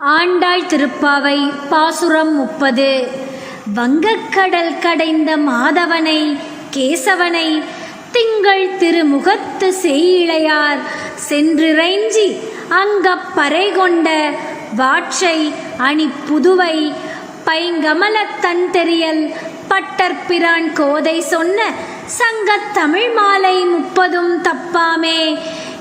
ஆண்டாள் திருப்பாவை பாசுரம் முப்பது. வங்கக்கடல் கடைந்த மாதவனை கேசவனை திங்கள் திருமுகத்து செய்யிழையார் சென்றிறைஞ்சி அங்கப்பறை கொண்ட வாட்சை அணி புதுவை பைங்கமலத்தன் தெரியல் பட்டர்பிரான் கோதை சொன்ன சங்கத் தமிழ் மாலை முப்பது.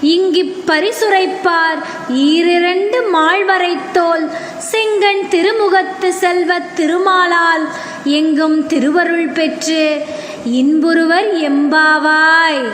இங்கிப் பரிசுரைப்பார். ஈரிரண்டு மாழ்வரைத்தோல் செங்கன் திருமுகத்து செல்வத் திருமாலால் எங்கும் திருவருள் பெற்று இன்புருவர் எம்பாவாய்.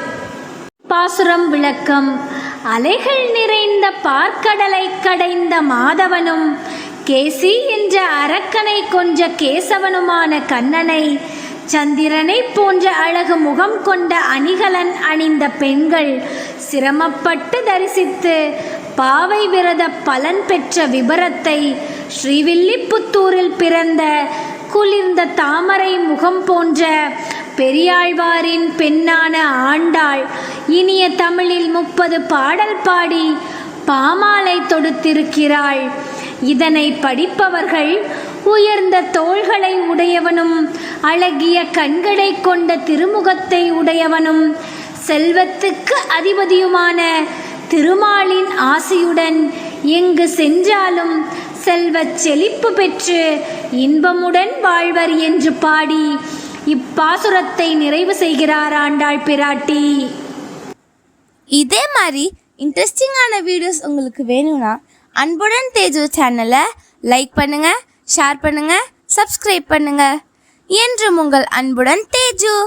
பாசுரம் விளக்கம். அலைகள் நிறைந்த பார்க்கடலை கடைந்த மாதவனும் கேசி என்ற அரக்கனை கொன்ற கேசவனுமான கண்ணனை சந்திரனை போன்ற அழகு முகம் கொண்ட அணிகலன் அணிந்த பெண்கள் சிரமப்பட்டு தரிசித்து பாவை விரத பலன் பெற்ற விபரத்தை ஸ்ரீவில்லிபுத்தூரில் பிறந்த குளிர்ந்த தாமரை முகம் போன்ற பெரியாழ்வாரின் பெண்ணான ஆண்டாள் இனிய தமிழில் முப்பது பாடல் பாடி பாமாலை தொடுத்திருக்கிறாள். இதனை படிப்பவர்கள் உயர்ந்த தோள்களை உடையவனும் அழகிய கண்களை கொண்ட திருமுகத்தை உடையவனும் செல்வத்துக்கு அதிபதியுமான திருமாலின் ஆசையுடன் எங்கு சென்றாலும் செல்வச் செழிப்பு பெற்று இன்பமுடன் வாழ்வர் என்று பாடி இப்பாசுரத்தை நிறைவு செய்கிறார் ஆண்டாள் பிராட்டி. இதே மாதிரி இன்ட்ரெஸ்டிங்கான வீடியோஸ் உங்களுக்கு வேணும்னா அன்புடன் தேஜு சேனலை லைக் பண்ணுங்கள் ஷேர் பண்ணுங்கள் சப்ஸ்கிரைப் பண்ணுங்கள் என்றும் உங்கள் அன்புடன் தேஜு.